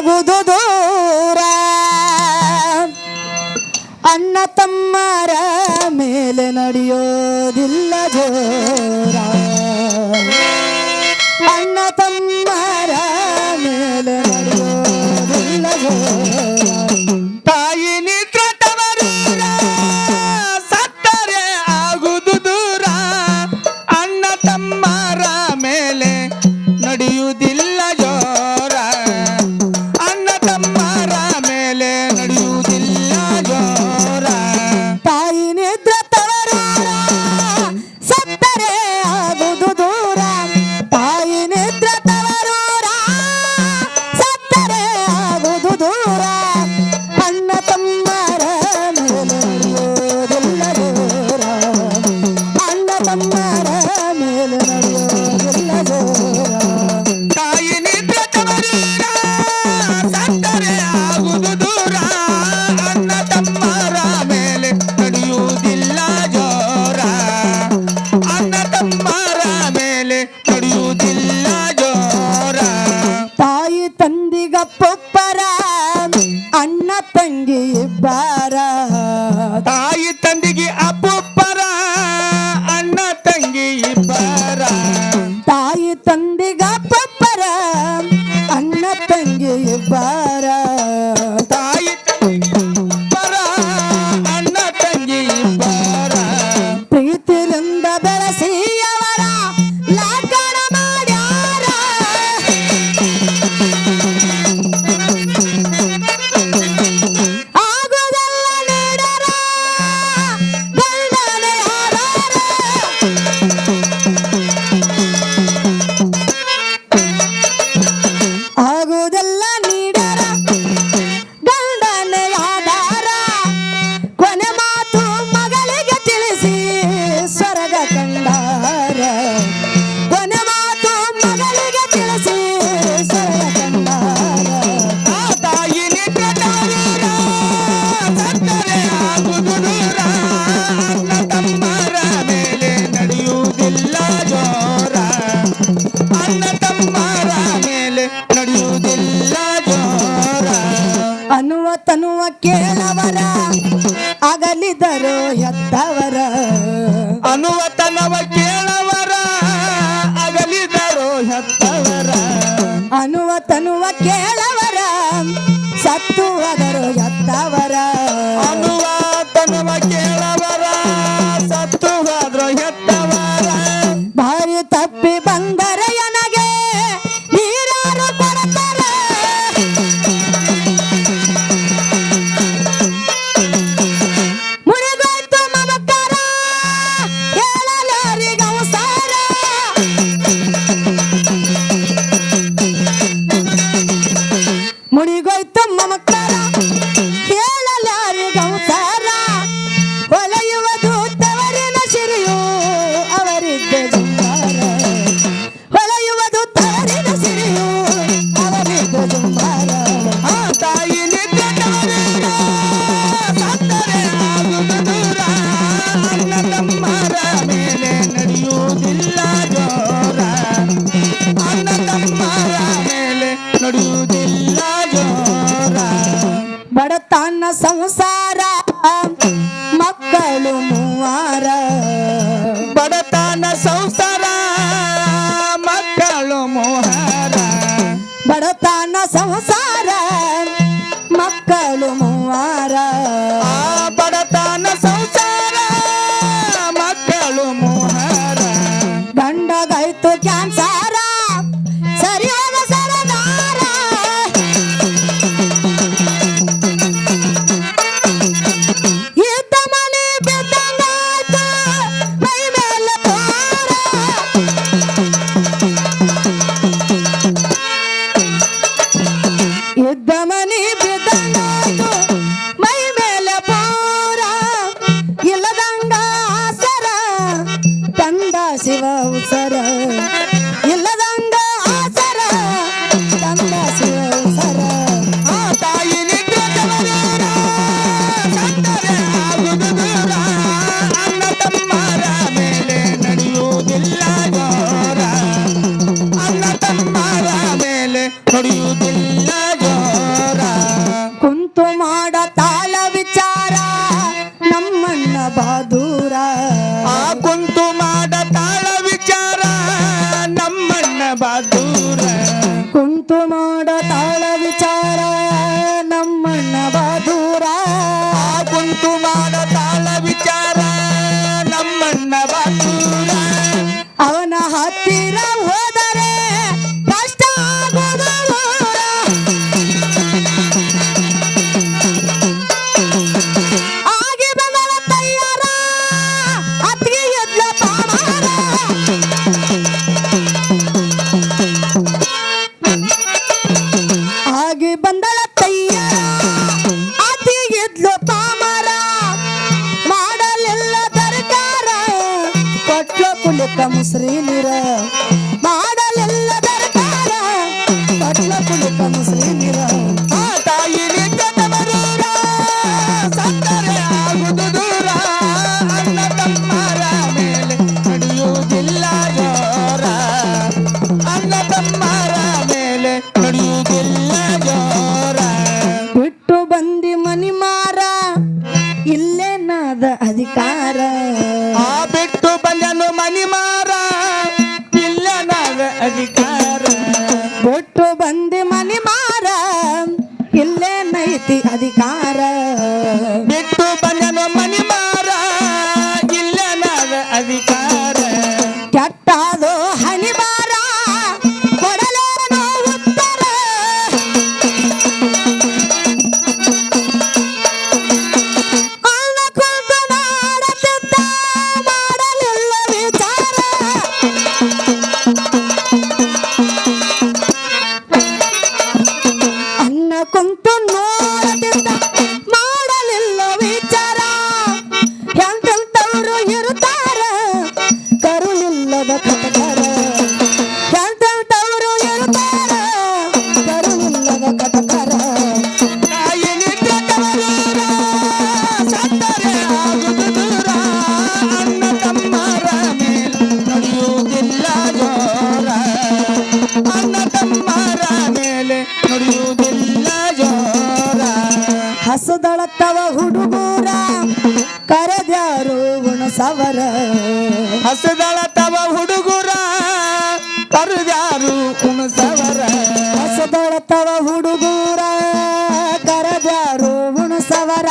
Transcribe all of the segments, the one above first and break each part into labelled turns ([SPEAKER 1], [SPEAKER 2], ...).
[SPEAKER 1] ಆಗುವುದು ದೂರ. ಅಣ್ಣ ತಮ್ಮರ ಮೇಲೆ ನಡೆಯೋದಿಲ್ಲ ಜೋರ. ತಂದೆಗ ಕೇಳವರ ಸತ್ತು
[SPEAKER 2] ಅದರ
[SPEAKER 1] ಎತ್ತವ ಸಂಸಾರ ಮಕ್ಕಳು
[SPEAKER 2] ಮೋಹರ.
[SPEAKER 1] ಬಡತನ ಸಂಸಾರ. ಅವರ ಮೇಲೆ ಹೊಡೆಯುವುದಿಲ್ಲ ಜೋರ. ಕುಂತು ಮಾಡ ತಾಳ ವಿಚಾರ ನಮ್ಮಣ್ಣ ಬಹದೂರ.
[SPEAKER 2] ಆ ಕುಂತು ಮಾಡ ತಾಳ ವಿಚಾರ
[SPEAKER 1] ನಮ್ಮಣ್ಣ ಬಹದೂರ. ಕುಂತು ಮಾಡ ತಾಳ ವಿಚಾರ ನಮ್ಮಣ್ಣ ಬಹದೂರ.
[SPEAKER 2] ಆ ಕುಂತು ಮಾಡ Thank you.
[SPEAKER 1] ಬಿಟ್ಟು
[SPEAKER 2] ಬಂದನು ಮನಿ ಮಾರ ಇಲ್ಲ ನಾವ ಅಧಿಕಾರ.
[SPEAKER 1] ಬಿಟ್ಟು ಬಂದು ಮನಿ ಮಾರ ಇಲ್ಲೇ ನೈತಿ ಅಧಿಕಾರ.
[SPEAKER 2] ಬಿಟ್ಟು ಬಂದನು ಮನಿ
[SPEAKER 1] ಕೇಳತ್ತವ ಹುಡುಗೂರ ಕರೆದ್ಯಾರು ಉಣಸವರ.
[SPEAKER 2] ಹಸದಳತವ ಹುಡುಗೂರ ಕರೆದ್ಯಾರು ಉಣಸವರ.
[SPEAKER 1] ಹಸದಳತವ ಹುಡುಗೂರ ಕರೆದ್ಯಾರು ಗುಣಸವರ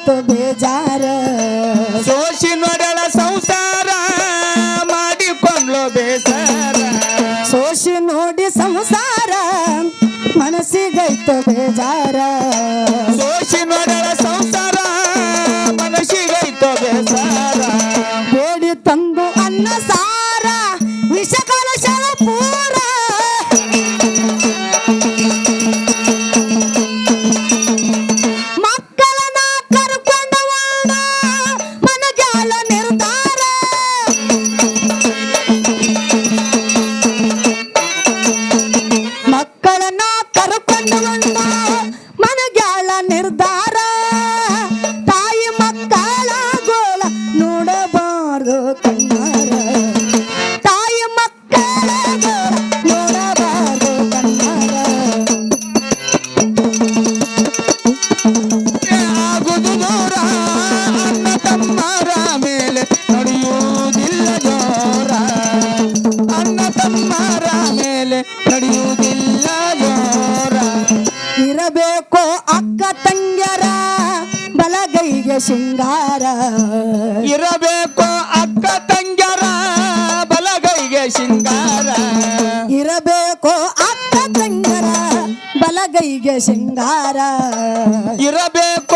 [SPEAKER 1] ಬಿಟ್ಟು ಬೇಜಾರ.
[SPEAKER 2] ಸೋಷಿ ನೋಡಳ ಸಂಸಾರ ಮಾಡಿಕೊಂಡ್ಲು ಬೇಸಾರ.
[SPEAKER 1] ಸೋಸಿ ನೋಡಿ ಸಂಸಾರ ಮನಸ್ಸಿಗೈತು ಬೇಜಾರ. ಸೋಸಿ ನೋಡಿ manera ಶೃಂಗಾರ
[SPEAKER 2] ಇರಬೇಕು ಅಕ್ಕ ತಂಗ್ಯರ ಬಲಗೈಗೆ ಶೃಂಗಾರ
[SPEAKER 1] ಇರಬೇಕು ಅಕ್ಕ ತಂಗ್ಯರ ಬಲಗೈಗೆ ಶೃಂಗಾರ
[SPEAKER 2] ಇರಬೇಕು